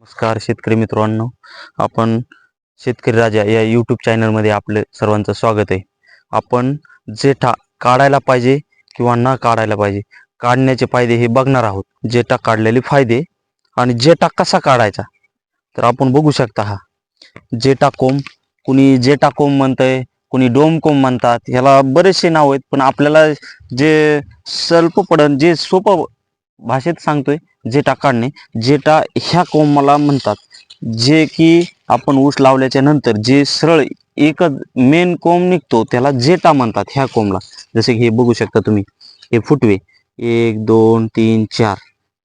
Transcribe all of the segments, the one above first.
नमस्कार शेतकरी मित्रांनो. आपण शेतकरी राजा या यूट्यूब चॅनलमध्ये आपले सर्वांचं स्वागत आहे. आपण जेठा काढायला पाहिजे किंवा न काढायला पाहिजे काढण्याचे फायदे हे बघणार आहोत. जेठा काढलेले फायदे आणि जेठा कसा काढायचा तर आपण बघू शकता हा. जेठा कोंब कुणी जेठा कोंब म्हणतंय कुणी डोम कोंब म्हणतात ह्याला बरेचसे नाव आहेत पण आपल्याला जे स्वल्प पडन जे सोपं भाषेत सांगतोय जेटा काढणे जेटा ह्या कोंबाला म्हणतात. जे की आपण ऊस लावल्याच्या नंतर जे सरळ एकच मेन कोंब निघतो त्याला जेटा म्हणतात ह्या कोंबला जसे की हे बघू शकता तुम्ही. हे फुटवे. एक दोन तीन चार.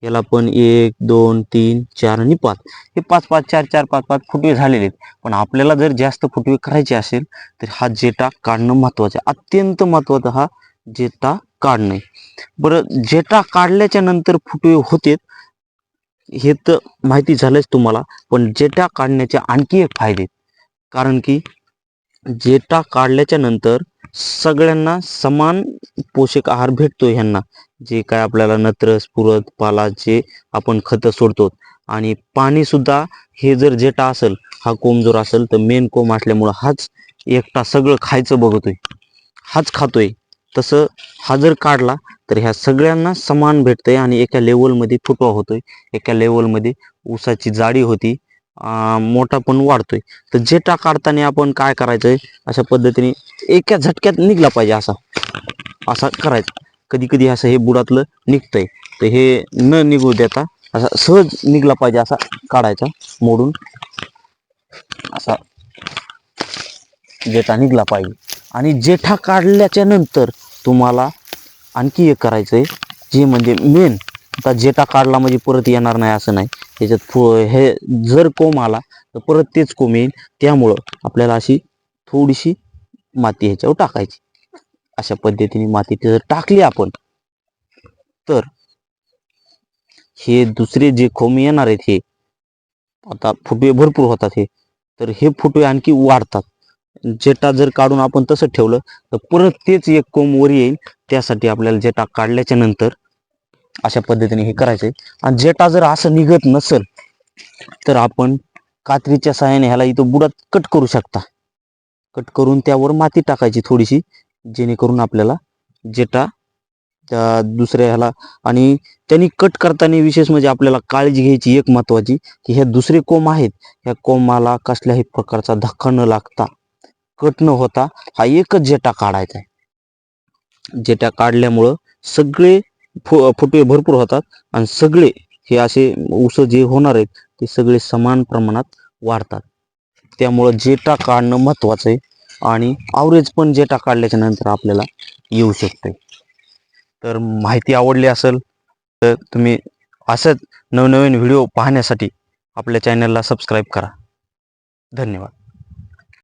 याला पण एक दोन तीन चार आणि पाच. हे पाच पाच चार चार पाच पाच फुटवे झालेले आहेत. पण आपल्याला जर जास्त फुटवे करायचे असेल तर हा जेटा काढणं महत्वाचं आहे. अत्यंत महत्त्वाचा हा जेटा काढणे. बरं जेटा काढल्याच्या नंतर फुटवे होते हे तर माहिती झालंच तुम्हाला पण जेटा काढण्याचे आणखी एक फायदे आहेत. कारण की जेटा काढल्याच्या नंतर सगळ्यांना समान पोषक आहार भेटतो ह्यांना. जे काय आपल्याला नत्र पुरत पाला जे आपण खतं सोडतो. आणि पाणी सुद्धा हे जर जेटा असेल हा कोंब जर असेल तर मेन कोंब असल्यामुळं हाच एकटा सगळं खायचं बघतोय. हाच खातोय. तसं हा जर काढला तर ह्या सगळ्यांना समान भेटतंय आणि एका लेवलमध्ये फुटवा होतोय. एका लेवलमध्ये ऊसाची जाडी होती मोठा पण वाढतोय. तर जेटा काढताना आपण काय करायचंय अशा पद्धतीने एका झटक्यात निघला पाहिजे असा असा करायचा. कधी कधी असं हे बुडातलं निघतंय. तर हे न निघू देता असा सहज निघला पाहिजे असा काढायचा मोडून असा जेठा निघला पाहिजे. आणि जेठा काढल्याच्या नंतर तुम्हाला आणखी एक करायचंय जे म्हणजे मेन आता जेटा काढला म्हणजे परत येणार नाही असं नाही. त्याच्यात फु हे जर कोंब आला तर परत तेच कोंब येईल. त्यामुळं आपल्याला अशी थोडीशी माती ह्याच्यावर टाकायची. अशा पद्धतीने माती जर टाकली आपण तर हे दुसरे जे कोंब येणार आहेत हे आता फुटवे भरपूर होतात हे तर हे फुटवे आणखी वाढतात. जेटा जर काढून आपण तसं ठेवलं तर परत तेच एक कोंब वर येईल. त्यासाठी आपल्याला जेटा काढल्याच्या नंतर अशा पद्धतीने हे करायचंय. आणि जेटा जर असं निघत नसेल तर आपण कात्रीच्या सहाय्याने ह्याला इथं बुडात कट करू शकता. कट करून त्यावर माती टाकायची थोडीशी जेणेकरून आपल्याला जेटा त्या दुसऱ्या ह्याला आणि त्यांनी कट करताना विशेष म्हणजे आपल्याला काळजी घ्यायची एक महत्वाची की ह्या दुसरे कोंब आहेत. ह्या कोंबाला कसल्याही प्रकारचा धक्का न लागता कट न होता हा एकच जेटा काढायचा आहे. जेटा काढल्यामुळं सगळे फु फुटवे भरपूर होतात आणि सगळे हे असे ऊस जे होणार आहेत ते सगळे समान प्रमाणात वाढतात. त्यामुळं जेटा काढणं महत्त्वाचं आहे आणि आवरेज पण जेटा काढल्याच्या नंतर आपल्याला येऊ शकते तर माहिती आवडली असेल तर तुम्ही असंच नवनवीन व्हिडिओ पाहण्यासाठी आपल्या चॅनलला सबस्क्राईब करा. धन्यवाद.